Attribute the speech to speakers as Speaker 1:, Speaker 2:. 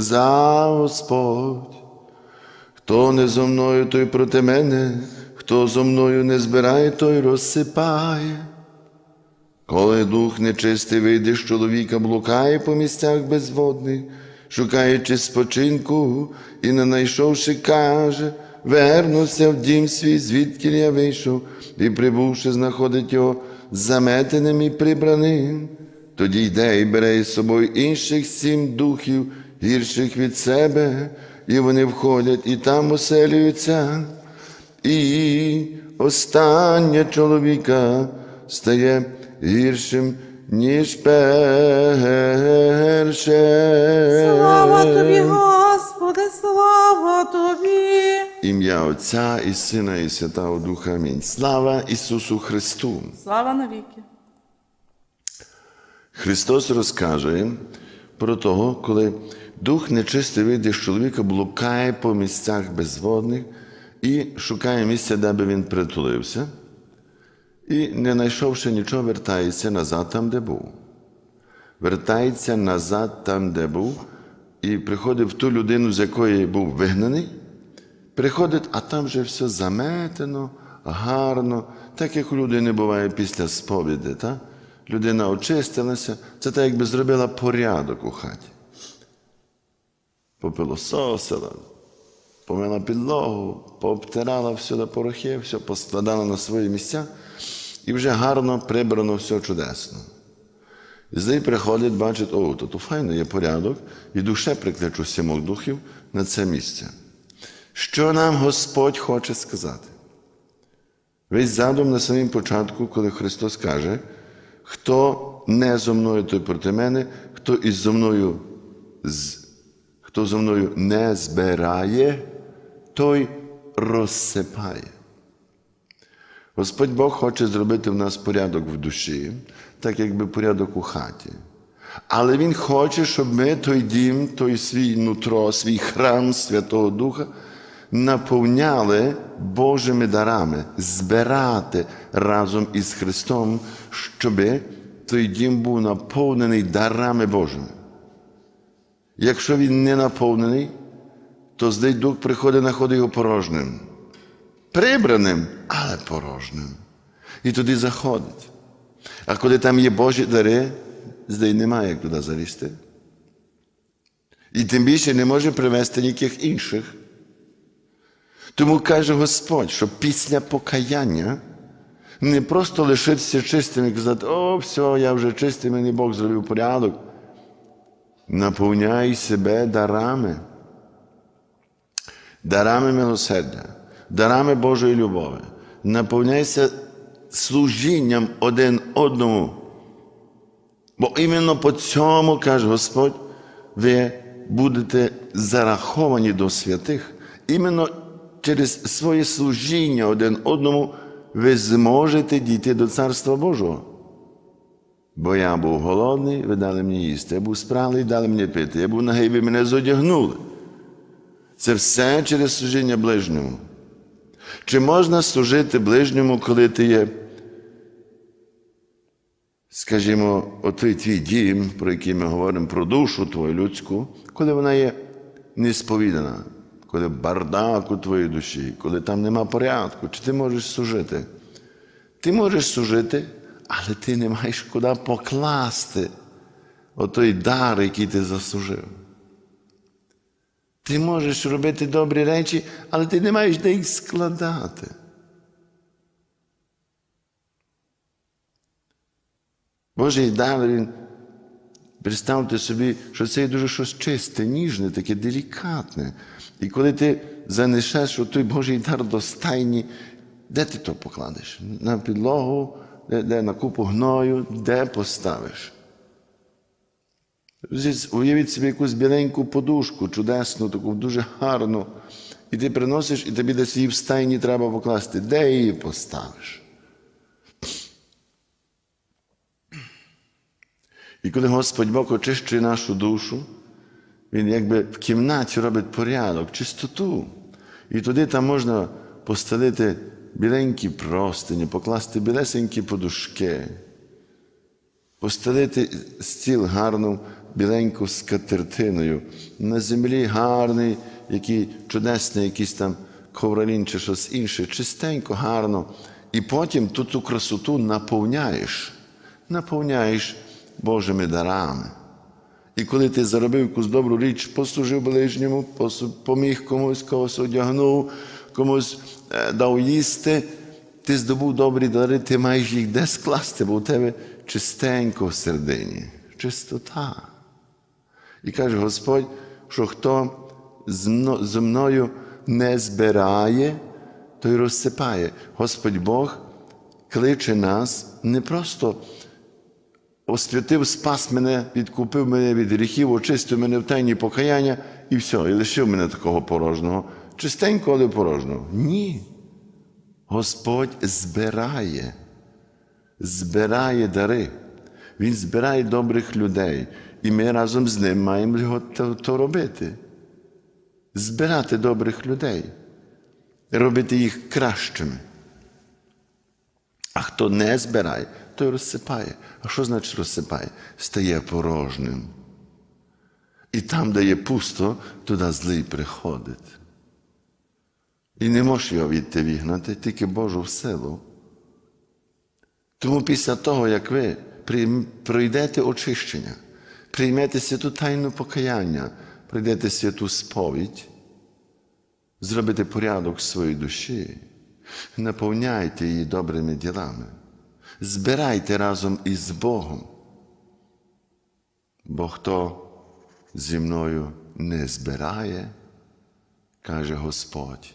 Speaker 1: за Господь. Хто не зо мною, той проти мене, хто зо мною не збирає, той розсипає. Коли дух нечистий вийде з чоловіка, блукає по місцях безводних, шукаючи спочинку, і, не знайшовши, каже, вернуся в дім свій, звідки я вийшов, і, прибувши, знаходить його заметеним і прибраним. Тоді йде і бере із собою інших сім духів, гірших від себе, і вони входять і там оселюються. І останнє чоловіка стає гіршим, ніж перше.
Speaker 2: Слава тобі, Господи, слава тобі.
Speaker 1: Ім'я Отця і Сина, і Святого Духа. Амінь. Слава Ісусу Христу!
Speaker 2: Слава навіки.
Speaker 1: Христос розкаже про того, коли дух нечистий вийде з чоловіка, блукає по місцях безводних і шукає місця, де би він притулився, і, не знайшовши нічого, вертається назад там, де був. Вертається назад там, де був, і приходить в ту людину, з якої був вигнаний, приходить, а там вже все заметено, гарно, так як у людини буває після сповіді. Так? Людина очистилася, це так, якби зробила порядок у хаті. Попилососила, помила підлогу, пообтирала все до порохи, все поскладала на свої місця і вже гарно прибрано все чудесно. І з приходить, бачить, о, то тут файно є порядок, і душе прикличу сімох духів на це місце. Що нам Господь хоче сказати? Весь задум на самому початку, коли Христос каже, хто не зо мною, той проти мене, хто із зо мною, з- хто зо мною не збирає, той розсипає. Господь Бог хоче зробити в нас порядок в душі, так якби порядок у хаті. Але Він хоче, щоб ми той дім, той свій нутро, свій храм Святого Духа наповняли Божими дарами, збирати разом із Христом, щоб той дім був наповнений дарами Божими. Якщо він не наповнений, то злий дух приходить, знаходить його порожним прибраним, але порожним. І туди заходить. А коли там є Божі дари, здей немає як туди залізти. І тим більше не може привести ніяких інших. Тому каже Господь, що після покаяння не просто лишитися чистим і казати, о, все, я вже чистий, мені Бог зробив порядок. Наповняй себе дарами дарами милосердя, дарами Божої любові. Наповняйся служінням один одному. Бо іменно по цьому, каже Господь, ви будете зараховані до святих. Іменно через своє служіння один одному ви зможете дійти до Царства Божого. Бо я був голодний, ви дали мені їсти, я був спраглий, дали мені пити, я був нагий, ви мене зодягнули. Це все через служіння ближньому. Чи можна служити ближньому, коли ти є, скажімо, отой твій дім, про який ми говоримо, про душу твою людську, коли вона є несповідана, коли бардак у твоїй душі, коли там нема порядку, чи ти можеш служити? Ти можеш служити, але ти не маєш куди покласти отой дар, який ти заслужив. Ти можеш робити добрі речі, але ти не маєш де їх складати. Божий дар, він, представте собі, що це є дуже щось чисте, ніжне, таке делікатне. І коли ти занесеш той Божий дар до стайні, де ти то покладеш? На підлогу, де, на купу гною, де поставиш? Уявіть собі якусь біленьку подушку, чудесну, таку дуже гарну. І ти приносиш, і тобі десь її в стайні треба покласти. Де її поставиш? І коли Господь Бог очищує нашу душу, Він якби в кімнаті робить порядок, чистоту. І туди там можна постелити біленькі простині, покласти білесенькі подушки постелити стіл гарно біленьку скатертиною. На землі гарний, який чудесний, якийсь там ковролін чи щось інше, чистенько, гарно. І потім ту цю красоту наповняєш, наповняєш Божими дарами. І коли ти заробив якусь добру річ, послужив ближньому, поміг комусь, когось одягнув, комусь е, дав їсти, ти здобув добрі дари, ти маєш їх де скласти, бо у тебе чистенько в середині, чистота. І каже Господь, що хто зі мною не збирає, той розсипає. Господь Бог кличе нас не просто освятив, спас мене, відкупив мене від гріхів, очистив мене в тайні покаяння і все, і лишив мене такого порожнього. Чистенького, але порожнього. Ні. Господь збирає, збирає дари. Він збирає добрих людей. І ми разом з ним маємо його то, то робити. Збирати добрих людей, робити їх кращими. А хто не збирає, той розсипає. А що значить розсипає? Стає порожним. І там, де є пусто, туди злий приходить. І не можеш його відти вігнати, тільки Божу силу. Тому після того, як ви пройдете очищення, приймете святу тайну покаяння, пройдете святу сповідь, зробите порядок своїй душі, наповняйте її добрими ділами, збирайте разом із Богом. Бо хто зі мною не збирає, каже Господь,